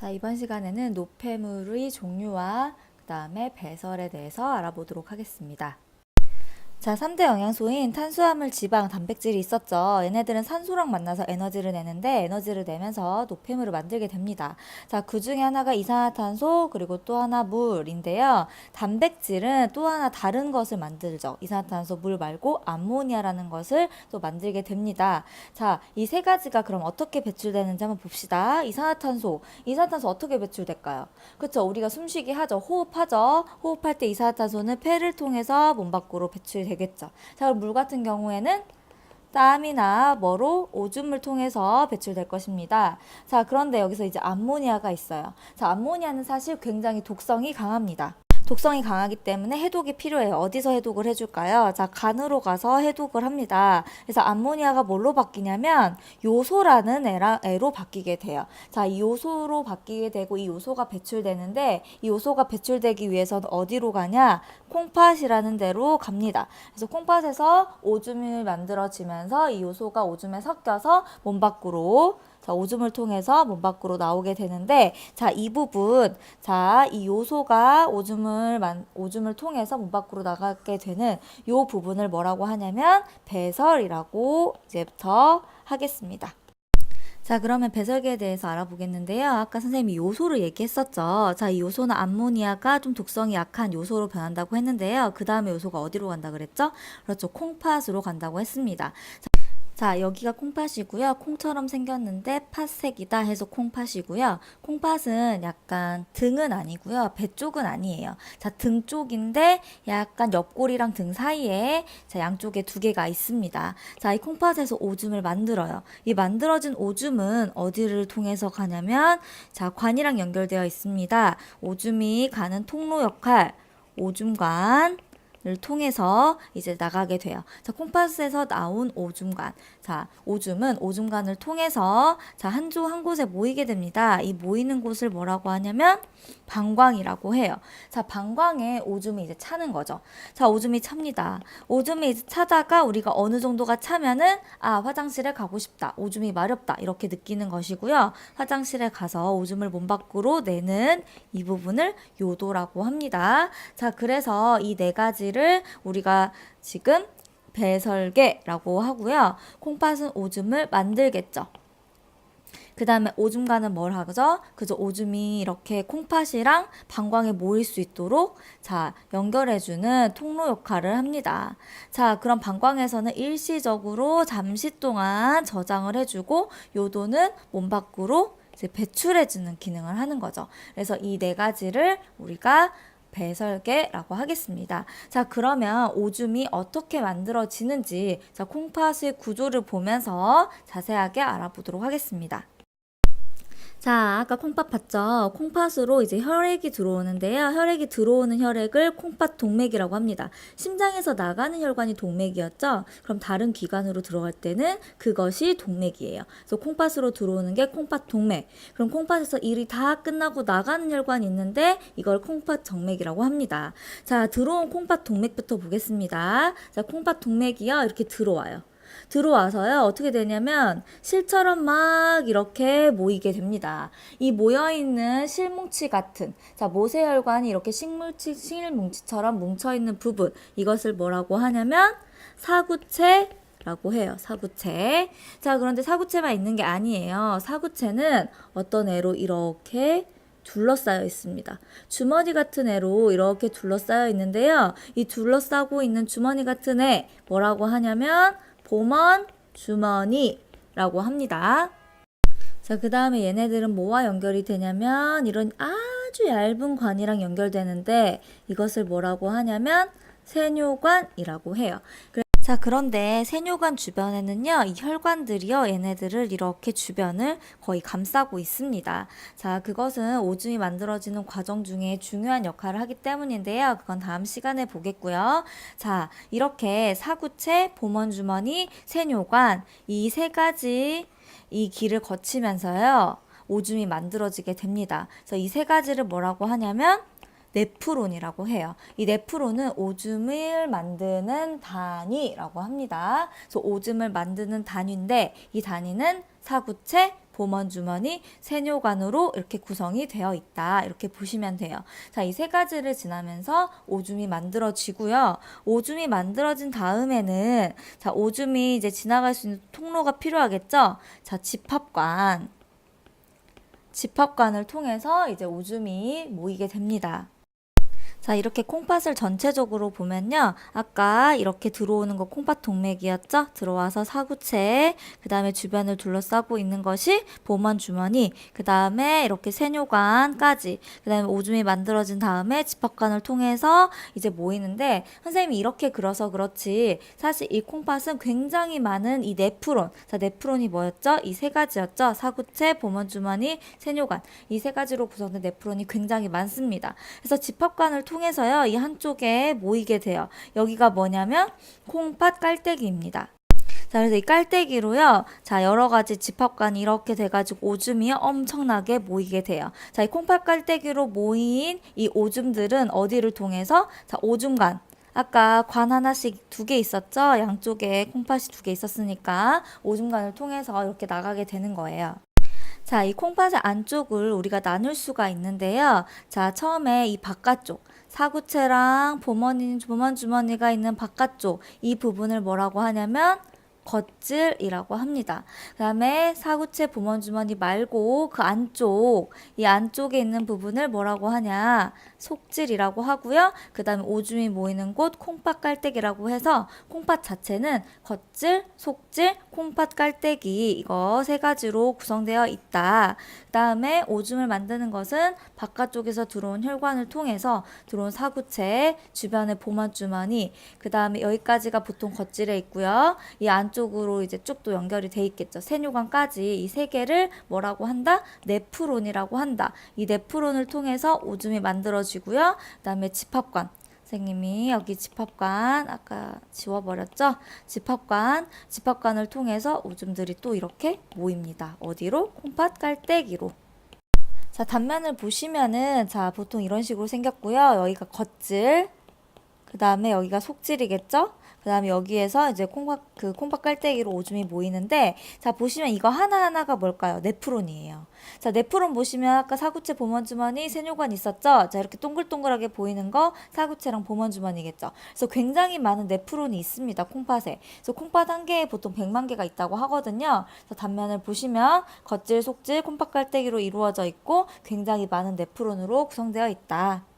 자, 이번 시간에는 노폐물의 종류와 그 다음에 배설에 대해서 알아보도록 하겠습니다. 자, 3대 영양소인 탄수화물, 지방, 단백질이 있었죠. 얘네들은 산소랑 만나서 에너지를 내는데 에너지를 내면서 노폐물을 만들게 됩니다. 자, 그 중에 하나가 이산화탄소, 그리고 또 하나 물인데요. 단백질은 또 하나 다른 것을 만들죠. 이산화탄소, 물 말고 암모니아라는 것을 또 만들게 됩니다. 자, 이 세 가지가 그럼 어떻게 배출되는지 한번 봅시다. 이산화탄소, 이산화탄소 어떻게 배출될까요? 그렇죠. 우리가 숨쉬기 하죠. 호흡하죠. 호흡할 때 이산화탄소는 폐를 통해서 몸 밖으로 배출 되겠죠. 자, 그럼 물 같은 경우에는 땀이나 뭐로 오줌을 통해서 배출될 것입니다. 자, 그런데 여기서 이제 암모니아가 있어요. 자, 암모니아는 사실 굉장히 독성이 강합니다. 독성이 강하기 때문에 해독이 필요해요. 어디서 해독을 해줄까요? 자, 간으로 가서 해독을 합니다. 그래서 암모니아가 뭘로 바뀌냐면 요소라는 애로 바뀌게 돼요. 자, 이 요소로 바뀌게 되고 이 요소가 배출되는데 이 요소가 배출되기 위해서는 어디로 가냐? 콩팥이라는 데로 갑니다. 그래서 콩팥에서 오줌이 만들어지면서 이 요소가 오줌에 섞여서 몸 밖으로 자, 오줌을 통해서 몸 밖으로 나오게 되는데, 자, 이 부분, 자, 이 요소가 오줌을, 만, 오줌을 통해서 몸 밖으로 나가게 되는 요 부분을 뭐라고 하냐면, 배설이라고 이제부터 하겠습니다. 자, 그러면 배설계에 대해서 알아보겠는데요. 아까 선생님이 요소를 얘기했었죠. 자, 이 요소는 암모니아가 좀 독성이 약한 요소로 변한다고 했는데요. 그 다음에 요소가 어디로 간다 그랬죠? 그렇죠. 콩팥으로 간다고 했습니다. 자, 여기가 콩팥이고요. 콩처럼 생겼는데 팥색이다 해서 콩팥이고요. 콩팥은 약간 등은 아니고요. 배 쪽은 아니에요. 자, 등 쪽인데 약간 옆구리랑 등 사이에 자, 양쪽에 두 개가 있습니다. 자, 이 콩팥에서 오줌을 만들어요. 이 만들어진 오줌은 어디를 통해서 가냐면 자, 관이랑 연결되어 있습니다. 오줌이 가는 통로 역할 오줌관 을 통해서 이제 나가게 돼요. 자, 콩팥에서 나온 오줌관. 자, 오줌은 오줌관을 통해서 자, 한 조 한 곳에 모이게 됩니다. 이 모이는 곳을 뭐라고 하냐면 방광이라고 해요. 자, 방광에 오줌이 이제 차는 거죠. 자, 오줌이 찹니다. 오줌이 이제 차다가 우리가 어느 정도가 차면은 아, 화장실에 가고 싶다. 오줌이 마렵다. 이렇게 느끼는 것이고요. 화장실에 가서 오줌을 몸 밖으로 내는 이 부분을 요도라고 합니다. 자, 그래서 이 네 가지를 우리가 지금 배설계라고 하고요. 콩팥은 오줌을 만들겠죠. 그 다음에 오줌과는 뭘 하죠? 그죠? 오줌이 이렇게 콩팥이랑 방광에 모일 수 있도록 자, 연결해주는 통로 역할을 합니다. 자, 그럼 방광에서는 일시적으로 잠시 동안 저장을 해주고 요도는 몸 밖으로 배출해주는 기능을 하는 거죠. 그래서 이 네 가지를 우리가 배설계라고 하겠습니다. 자, 그러면 오줌이 어떻게 만들어지는지 자, 콩팥의 구조를 보면서 자세하게 알아보도록 하겠습니다. 자, 아까 콩팥 봤죠? 콩팥으로 이제 혈액이 들어오는데요. 혈액이 들어오는 혈액을 콩팥 동맥이라고 합니다. 심장에서 나가는 혈관이 동맥이었죠? 그럼 다른 기관으로 들어갈 때는 그것이 동맥이에요. 그래서 콩팥으로 들어오는 게 콩팥 동맥. 그럼 콩팥에서 일이 다 끝나고 나가는 혈관이 있는데 이걸 콩팥 정맥이라고 합니다. 자, 들어온 콩팥 동맥부터 보겠습니다. 자, 콩팥 동맥이요. 이렇게 들어와요. 들어와서요, 어떻게 되냐면, 실처럼 막 이렇게 모이게 됩니다. 이 모여 있는 실뭉치 같은, 자, 모세혈관이 이렇게 식물치, 실뭉치처럼 뭉쳐 있는 부분, 이것을 뭐라고 하냐면, 사구체, 라고 해요. 사구체. 자, 그런데 사구체만 있는 게 아니에요. 사구체는 어떤 애로 이렇게 둘러싸여 있습니다. 주머니 같은 애로 이렇게 둘러싸여 있는데요. 이 둘러싸고 있는 주머니 같은 애 뭐라고 하냐면 봄원 주머니라고 합니다. 자, 그 다음에 얘네들은 뭐와 연결이 되냐면 이런 아주 얇은 관이랑 연결되는데 이것을 뭐라고 하냐면 세뇨관이라고 해요. 자, 그런데 세뇨관 주변에는요, 이 혈관들이요, 얘네들을 이렇게 주변을 거의 감싸고 있습니다. 자, 그것은 오줌이 만들어지는 과정 중에 중요한 역할을 하기 때문인데요. 그건 다음 시간에 보겠고요. 자, 이렇게 사구체, 보먼주머니, 세뇨관, 이 세 가지 이 길을 거치면서요, 오줌이 만들어지게 됩니다. 그래서 이 세 가지를 뭐라고 하냐면, 네프론이라고 해요. 이 네프론은 오줌을 만드는 단위라고 합니다. 그래서 오줌을 만드는 단위인데 이 단위는 사구체, 보먼 주머니, 세뇨관으로 이렇게 구성이 되어 있다. 이렇게 보시면 돼요. 자, 이 세 가지를 지나면서 오줌이 만들어지고요. 오줌이 만들어진 다음에는 자, 오줌이 이제 지나갈 수 있는 통로가 필요하겠죠? 자, 집합관. 집합관을 통해서 이제 오줌이 모이게 됩니다. 자, 이렇게 콩팥을 전체적으로 보면요. 아까 이렇게 들어오는 거 콩팥 동맥이었죠? 들어와서 사구체, 그 다음에 주변을 둘러싸고 있는 것이 보먼 주머니, 그 다음에 이렇게 세뇨관까지, 그 다음에 오줌이 만들어진 다음에 집합관을 통해서 이제 모이는데, 선생님이 이렇게 그려서 그렇지, 사실 이 콩팥은 굉장히 많은 이 네프론, 자, 네프론이 뭐였죠? 이 세 가지였죠? 사구체, 보먼 주머니, 세뇨관. 이 세 가지로 구성된 네프론이 굉장히 많습니다. 그래서 집합관을 통해서요, 이 한쪽에 모이게 돼요. 여기가 뭐냐면 콩팥 깔때기입니다. 자, 그래서 이 깔때기로요, 자, 여러 가지 집합관이 이렇게 돼가지고 오줌이 엄청나게 모이게 돼요. 자, 이 콩팥 깔때기로 모인 이 오줌들은 어디를 통해서? 자, 오줌관. 아까 관 하나씩 두 개 있었죠? 양쪽에 콩팥이 두 개 있었으니까 오줌관을 통해서 이렇게 나가게 되는 거예요. 자, 이 콩팥의 안쪽을 우리가 나눌 수가 있는데요. 자, 처음에 이 바깥쪽, 사구체랑 보머니, 보먼 주머니가 있는 바깥쪽, 이 부분을 뭐라고 하냐면 겉질이라고 합니다. 그 다음에 사구체 보먼 주머니 말고 그 안쪽, 이 안쪽에 있는 부분을 뭐라고 하냐. 속질이라고 하고요. 그 다음에 오줌이 모이는 곳 콩팥 깔때기라고 해서 콩팥 자체는 겉질, 속질, 콩팥 깔때기 이거 세 가지로 구성되어 있다. 그 다음에 오줌을 만드는 것은 바깥쪽에서 들어온 혈관을 통해서 들어온 사구체, 주변에 보만 주머니, 그 다음에 여기까지가 보통 겉질에 있고요. 이 안 쪽으로 이제 쭉 또 연결이 돼 있겠죠. 세뇨관까지 이 세 개를 뭐라고 한다? 네프론이라고 한다. 이 네프론을 통해서 오줌이 만들어지고요. 그 다음에 집합관. 선생님이 여기 집합관 아까 지워버렸죠? 집합관, 집합관을 통해서 오줌들이 또 이렇게 모입니다. 어디로? 콩팥 깔때기로. 자, 단면을 보시면은 자, 보통 이런 식으로 생겼고요. 여기가 겉질, 그 다음에 여기가 속질이겠죠? 그 다음에 여기에서 이제 콩팥, 그 콩팥 깔때기로 오줌이 모이는데, 자, 보시면 이거 하나 하나가 뭘까요? 네프론이에요. 자, 네프론 보시면 아까 사구체 보먼주머니 세뇨관 있었죠? 자, 이렇게 동글동글하게 보이는 거 사구체랑 보먼주머니겠죠? 그래서 굉장히 많은 네프론이 있습니다, 콩팥에. 그래서 콩팥 한 개에 보통 100만 개가 있다고 하거든요. 그래서 단면을 보시면 겉질, 속질, 콩팥 깔때기로 이루어져 있고 굉장히 많은 네프론으로 구성되어 있다.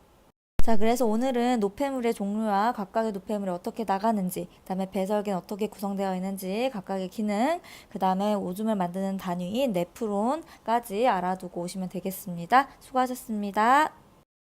자, 그래서 오늘은 노폐물의 종류와 각각의 노폐물이 어떻게 나가는지, 그 다음에 배설계는 어떻게 구성되어 있는지, 각각의 기능, 그 다음에 오줌을 만드는 단위인 네프론까지 알아두고 오시면 되겠습니다. 수고하셨습니다.